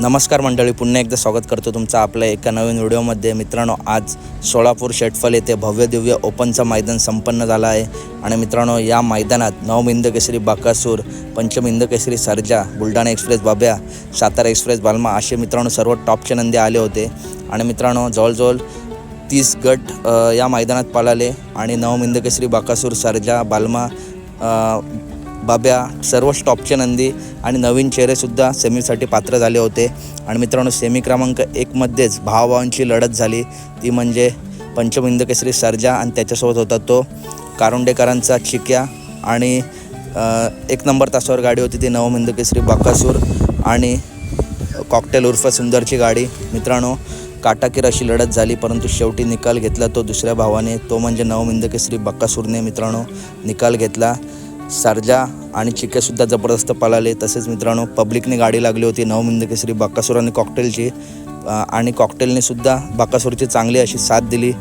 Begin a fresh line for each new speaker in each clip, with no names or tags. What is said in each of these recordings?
नमस्कार मंडळी पुन्हा एकदा स्वागत करतो तुमचं आपल्या एका नवीन व्हिडिओमध्ये. मित्रांनो आज सोलापूर शेटफल येथे भव्य दिव्य ओपनचं मैदान संपन्न झालं आहे. आणि मित्रांनो या मैदानात नवमिंद केसरी बाकासूर पंचमिंद केसरी सर्जा बुलढाणा एक्सप्रेस बाब्या सातारा एक्सप्रेस बालमा असे मित्रांनो सर्व टॉपचे नंदी आले होते. आणि मित्रांनो जवळजवळ तीस गट या मैदानात पळाले. आणि नवमिंद केसरी बाकासूर सर्जा बालमा बाब्या सर्व स्टॉपचे नंदी आणि नवीन चेहरेसुद्धा सेमीसाठी पात्र झाले होते. आणि मित्रांनो सेमी क्रमांक एकमध्येच भावाभावांची लढत झाली. ती म्हणजे पंचमिंद केसरी सर्जा आणि त्याच्यासोबत होता तो कारुंडेकरांचा चिक्या आणि एक नंबर तासावर गाडी होती ती नवमिंद केसरी बाकासूर आणि कॉकटेल उर्फ सुंदरची गाडी. मित्रांनो काटाकीर अशी लढत झाली परंतु शेवटी निकाल घेतला तो दुसऱ्या भावाने. तो म्हणजे नवमिंद केसरी बक्कासूरने मित्रांनो निकाल घेतला. सर्जा आणि चिकेसुद्धा जबरदस्त पळाले. तसेच मित्रांनो पब्लिकने गाडी लागली होती नवमिंदकेसरी केसरी आणि कॉकटेलची आणि कॉकटेलनेसुद्धा सुद्धा चांगली अशी साथ दिली.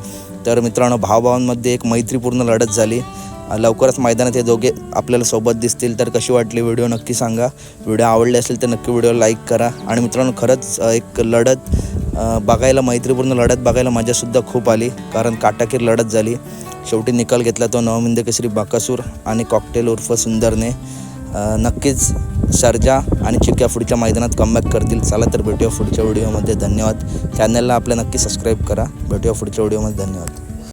तर मित्रांनो भावभावांमध्ये एक मैत्रीपूर्ण लढत झाली. लवकरच मैदानात हे दोघे आपल्याला सोबत दिसतील. तर कशी वाटली व्हिडिओ नक्की सांगा. व्हिडिओ आवडले असेल तर नक्की व्हिडिओ लाईक करा. आणि मित्रांनो खरंच एक लढत बघायला मैत्रीपूर्ण लढत बघायला मजासुद्धा खूप आली. कारण काटाकीर लढत झाली. शेवटी निकाल घेतला तो नवमिंद केसरी बाकासूर आणि कॉकटेल उर्फ सुंदरने. नक्कीच सर्जा आणि चिक्या पुढच्या मैदानात कमबॅक करतील. चला तर भेटूया पुढच्या व्हिडिओमध्ये धन्यवाद. चॅनलला आपल्या नक्की सबस्क्राईब करा. भेटूया पुढच्या व्हिडिओमध्ये धन्यवाद.